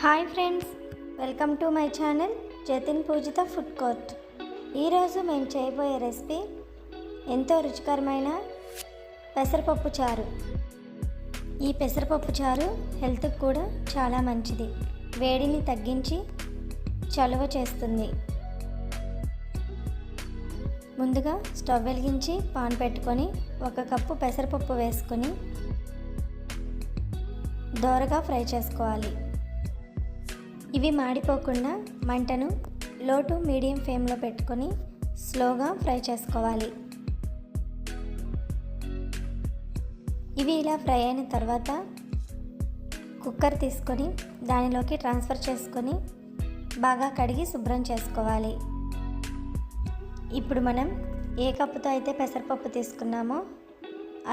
Hi friends welcome to my channel Jatin Poojitha food court. ఈరోజు మేము చేయబోయే recipe ఎంతో రుచికరమైన పెసరపప్పు చారు. ఈ పెసరపప్పు చారు హెల్త్కి కూడా చాలా మంచిది. వేడిని తగ్గించి చలువ చేస్తుంది. ముందుగా స్టవ్ వెలిగించి పాన్ పెట్టుకొని ఒక కప్పు పెసరపప్పు వేసుకొని దోరగా ఫ్రై చేసుకోవాలి. ఇవి మాడిపోకుండా మంటను లో టు మీడియం ఫ్లేమ్లో పెట్టుకొని స్లోగా ఫ్రై చేసుకోవాలి. ఇవి ఇలా ఫ్రై అయిన తర్వాత కుక్కర్ తీసుకొని దానిలోకి ట్రాన్స్ఫర్ చేసుకొని బాగా కడిగి శుభ్రం చేసుకోవాలి. ఇప్పుడు మనం ఏ కప్పుతో అయితే పెసరపప్పు తీసుకున్నామో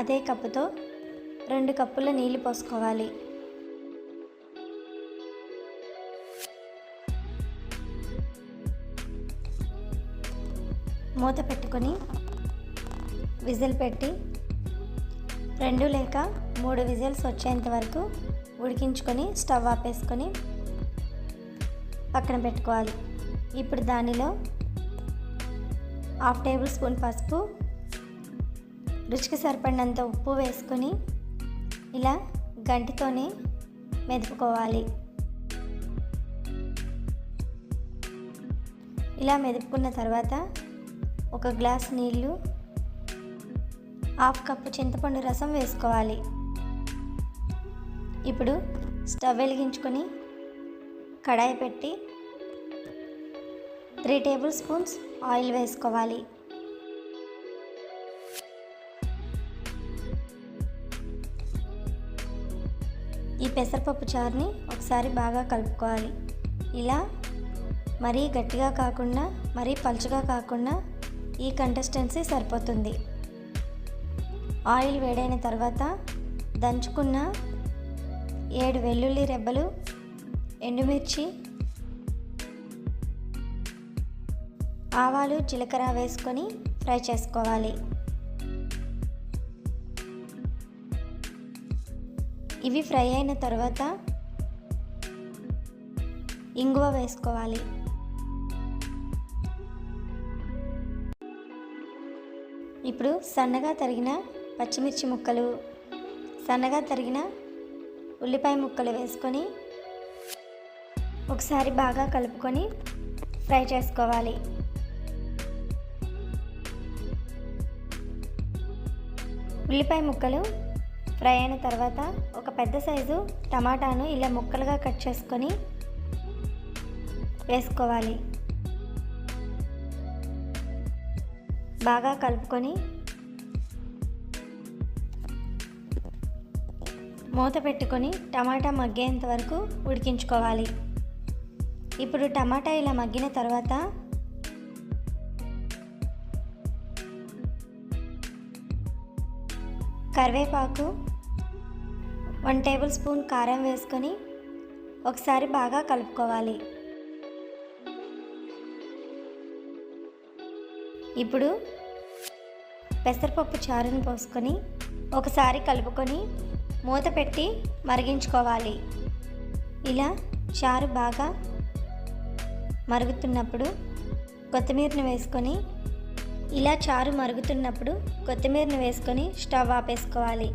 అదే కప్పుతో రెండు కప్పుల నీళ్ళు పోసుకోవాలి. మూత పెట్టుకొని విజిల్ పెట్టి రెండు లేక మూడు విజిల్స్ వచ్చేంత వరకు ఉడికించుకొని స్టవ్ ఆపేసుకొని పక్కన పెట్టుకోవాలి. ఇప్పుడు దానిలో హాఫ్ టేబుల్ స్పూన్ పసుపు రుచికి సరిపడినంత ఉప్పు వేసుకొని ఇలా గంటితోనే మెదుపుకోవాలి. ఇలా మెదుపుకున్న తర్వాత ఒక గ్లాస్ నీళ్ళు హాఫ్ కప్పు చింతపండు రసం వేసుకోవాలి. ఇప్పుడు స్టవ్ వెలిగించుకొని కడాయి పెట్టి త్రీ టేబుల్ స్పూన్స్ ఆయిల్ వేసుకోవాలి. ఈ పెసరపప్పు చారుని ఒకసారి బాగా కలుపుకోవాలి. ఇలా మరీ గట్టిగా కాకుండా మరీ పలుచగా కాకుండా ఈ కంటెస్టెన్సీ సరిపోతుంది. ఆయిల్ వేడైన తర్వాత దంచుకున్న ఏడు వెల్లుల్లి రెబ్బలు ఎండుమిర్చి ఆవాలు జీలకర్ర వేసుకొని ఫ్రై చేసుకోవాలి. ఇవి ఫ్రై అయిన తర్వాత ఇంగువ వేసుకోవాలి. ఇప్పుడు సన్నగా తరిగిన పచ్చిమిర్చి ముక్కలు సన్నగా తరిగిన ఉల్లిపాయ ముక్కలు వేసుకొని ఒకసారి బాగా కలుపుకొని ఫ్రై చేసుకోవాలి. ఉల్లిపాయ ముక్కలు ఫ్రై అయిన తర్వాత ఒక పెద్ద సైజు టమాటాను ఇలా ముక్కలుగా కట్ చేసుకొని వేసుకోవాలి. బాగా కలుపుకొని మూత పెట్టుకొని టమాటా మగ్గేంత వరకు ఉడికించుకోవాలి. ఇప్పుడు టమాటా ఇలా మగ్గిన తర్వాత కరివేపాకు వన్ టేబుల్ స్పూన్ కారం వేసుకొని ఒకసారి బాగా కలుపుకోవాలి. ఇప్పుడు పెసరపప్పు చారుని పోసుకొని ఒకసారి కలుపుకొని మూత పెట్టి మరిగించుకోవాలి. ఇలా చారు బాగా మరుగుతున్నప్పుడు కొత్తిమీరని వేసుకొని ఇలా చారు మరుగుతున్నప్పుడు కొత్తిమీరని వేసుకొని స్టవ్ ఆపేసుకోవాలి.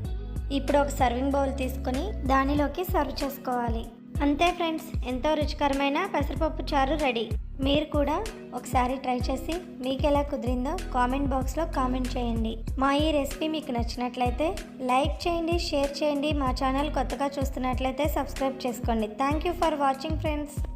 ఇప్పుడు ఒక సర్వింగ్ బౌల్ తీసుకొని దానిలోకి సర్వ్ చేసుకోవాలి. అంతే ఫ్రెండ్స్ ఎంతో రుచికరమైన పెసరపప్పు చారు రెడీ. మీరు కూడా ఒకసారి ట్రై చేసి మీకు ఎలా కుదిరిందో కామెంట్ బాక్స్లో కామెంట్ చేయండి. మా ఈ రెసిపీ మీకు నచ్చినట్లయితే లైక్ చేయండి షేర్ చేయండి. మా ఛానల్ కొత్తగా చూస్తున్నట్లయితే సబ్స్క్రైబ్ చేసుకోండి. Thank you for watching friends.